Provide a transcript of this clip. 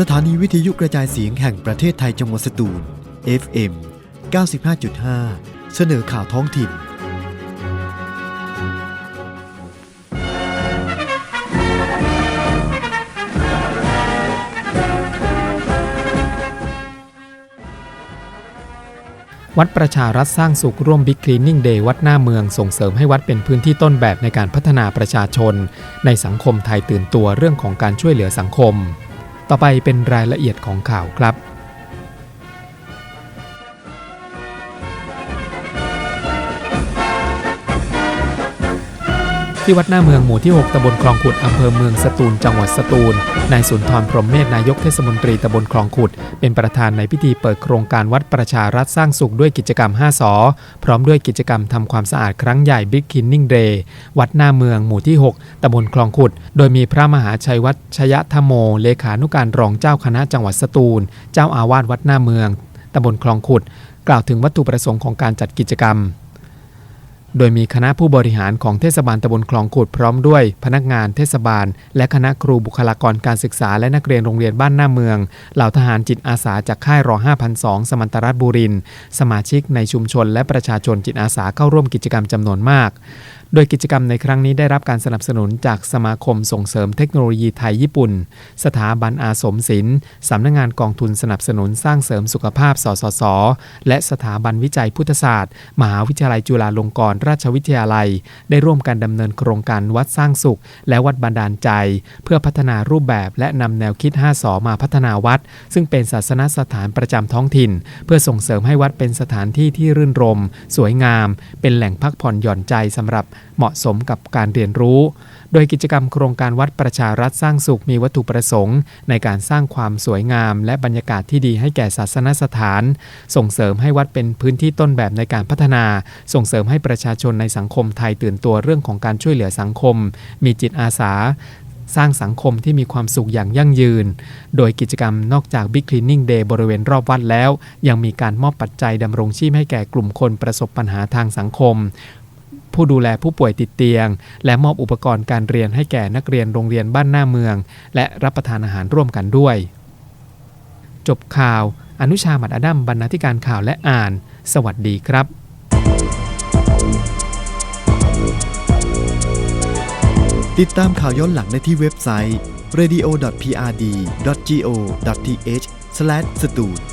สถานีวิทยุกระจายเสียงแห่งประเทศไทยจังหวัดสตูล FM 95.5 เสนอข่าวท้องถิ่น วัดประชารัฐสร้างสุขร่วมบิ๊กคลีนนิ่งเดย์วัดหน้าเมืองส่งเสริมให้วัดเป็นพื้นที่ต้นแบบในการพัฒนาประชาชน ในสังคมไทยตื่นตัวเรื่องของการช่วยเหลือสังคม ต่อไปเป็นรายละเอียดของข่าวครับ ที่วัดหน้าเมืองหมู่ที่ 6ตำบลคลองขุดอำเภอเมืองสตูล จังหวัดสตูล นายสุนทรพรหมเมธนายกเทศมนตรีตำบลคลองขุด เป็นประธานในพิธีเปิดโครงการวัดประชารัฐสร้างสุขด้วยกิจกรรม 5 สอ พร้อมด้วยกิจกรรมทำความสะอาดครั้งใหญ่บิ๊กคินนิ่งเดย์วัดหน้าเมืองหมู่ที่ 6ตำบลคลองขุด โดยมีพระมหาชัยวัดชยธโม เลขานุการรองเจ้าคณะจังหวัดสตูล เจ้าอาวาสวัดหน้าเมืองตำบลคลองขุด กล่าวถึงวัตถุประสงค์ของการจัดกิจกรรม โดยมีคณะผู้บริหารของเทศบาลตำบลคลองขุดพร้อมด้วย พนักงานเทศบาล และคณะครูบุคลากรการศึกษาและนักเรียนโรงเรียนบ้านหน้าเมือง เหล่าทหารจิตอาสาจากค่ายรอ5002 สมันตรัฐบุรินสมาชิกในชุมชนและประชาชนจิตอาสาเข้าร่วมกิจกรรมจำนวนมาก โดยกิจกรรมในครั้งนี้ได้รับการสนับสนุนจากสมาคมส่งเสริมเทคโนโลยีไทยญี่ปุ่น สถาบันอาสมศิลป์สำนักงงานกองทุนสนับสนุนสร้างเสริมสุขภาพ สสส และสถาบันวิจัยพุทธศาสตร์ มหาวิทยาลัยจุฬาลงกรณราชวิทยาลัย ได้ร่วมกันดำเนินโครงการวัดสร้างสุข และวัดบันดาลใจ เพื่อพัฒนารูปแบบและนำแนวคิด 5สอมาพัฒนาวัด ซึ่งเป็นศาสนสถานประจำท้องถิ่น เพื่อส่งเสริมให้วัดเป็นสถานที่ที่รื่นรม สวยงาม เป็นแหล่งพักผ่อนหย่อนใจสำหรับเหมาะสมกับการเรียนรู้ โดยกิจกรรมโครงการวัดประชารัฐสร้างสุขมีวัตถุประสงค์ ในการสร้างความสวยงาม และบรรยากาศที่ดีให้แก่ศาสนสถาน ส่งเสริมให้วัดเป็นพื้นที่ต้นแบบในการพัฒนา ส่งเสริมให้ประชาชนในสังคมไทยตื่นตัวเรื่องของการช่วยเหลือสังคม มีจิตอาสาสร้างสังคมที่มีความสุขอย่างยั่งยืน โดยกิจกรรมนอกจาก Big Cleaning Day บริเวณรอบวัดแล้ว ยังมีการมอบปัจจัยดำรงชีพให้แก่กลุ่มคนประสบปัญหาทางสังคม ผู้ดูแลผู้ป่วยติดเตียง และมอบอุปกรณ์การเรียนให้แก่นักเรียนโรงเรียนบ้านหน้าเมือง และรับประทานอาหารร่วมกันด้วย จบข่าว อนุชาหมัดอดัมบรรณาธิการข่าวและอ่าน สวัสดีครับติดตามข่าวย้อนหลังได้ที่เว็บไซต์ radio.prd.go.th/stud